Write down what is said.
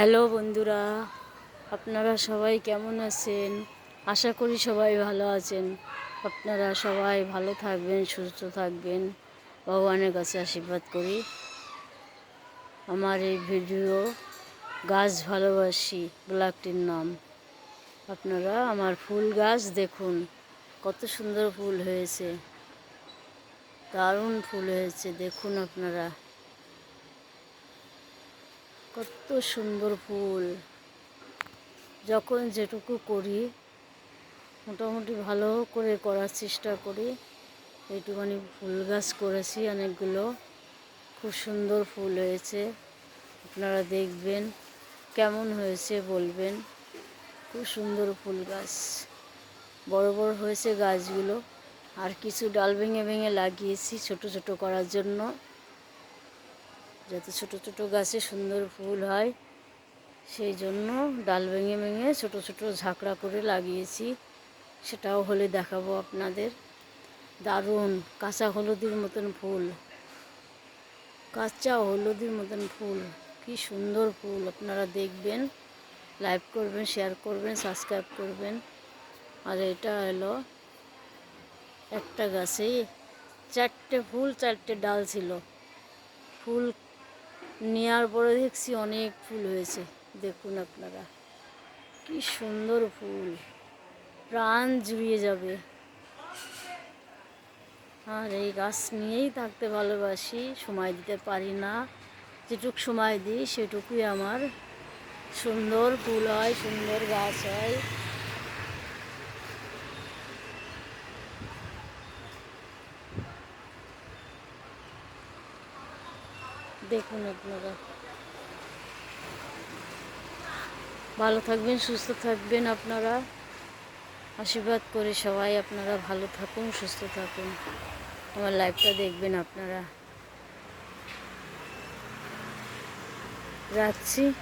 Hello বন্ধুরা, আপনারা সবাই কেমন আছেন? আশা করি সবাই ভালো আছেন। আপনারা সবাই ভালো থাকবেন, সুস্থ থাকবেন। ভগবানের কাছে আশীর্বাদ করি। আমার এই ভিডিও গাছ ভালোবাসি ব্লগটির নাম। আপনারা আমার ফুল গাছ দেখুন, কত সুন্দর ফুল হয়েছে। দারুণ ফুল হয়েছে, দেখুন আপনারা। কত সুন্দর ফুল। যখন যেটুকু করি, মোটামুটি ভালো করে করার চেষ্টা করি। এইটুখানি ফুল গাছ করেছি অনেকগুলো। খুব সুন্দর ফুল হয়েছে। আপনারা দেখবেন কেমন হয়েছে বলবেন। খুব সুন্দর ফুল গাছ। বড় বড় হয়েছে গাছগুলো। আর কিছু ডাল ভেঙে ভেঙে লাগিয়েছি ছোট ছোট করার জন্য। যাতে ছোট ছোট গাছে সুন্দর ফুল হয়, সেই জন্য ডাল ভেঙে ভেঙে ছোট ছোট ঝাঁকড়া করে লাগিয়েছি। সেটাও হলে দেখাবো আপনাদের। দারুণ কাঁচা হলুদের মতন ফুল। কাঁচা হলুদের মতন ফুল। কি সুন্দর ফুল। আপনারা দেখবেন, লাইক করবেন, শেয়ার করবেন, সাবস্ক্রাইব করবেন। আর এটা হলো একটা গাছেই চারটে ফুল, চারটে ডাল ছিল। ফুল নেওয়ার পরে দেখছি অনেক ফুল হয়েছে। দেখুন আপনারা। কি সুন্দর ফুল। প্রাণ জুড়িয়ে যাবে। আর এই গাছ নিয়েই থাকতে ভালোবাসি। সময় দিতে পারি না। যেটুক সময় দিই, সেটুকুই আমার। সুন্দর ফুল হয়, সুন্দর গাছ হয়। দেখুন আপনারা। ভালো থাকবেন, সুস্থ থাকবেন আপনারা। আশীর্বাদ করে সবাই আপনারা ভালো থাকুন, সুস্থ থাকুন। আমার লাইফটা দেখবেন আপনারা। রাখছি।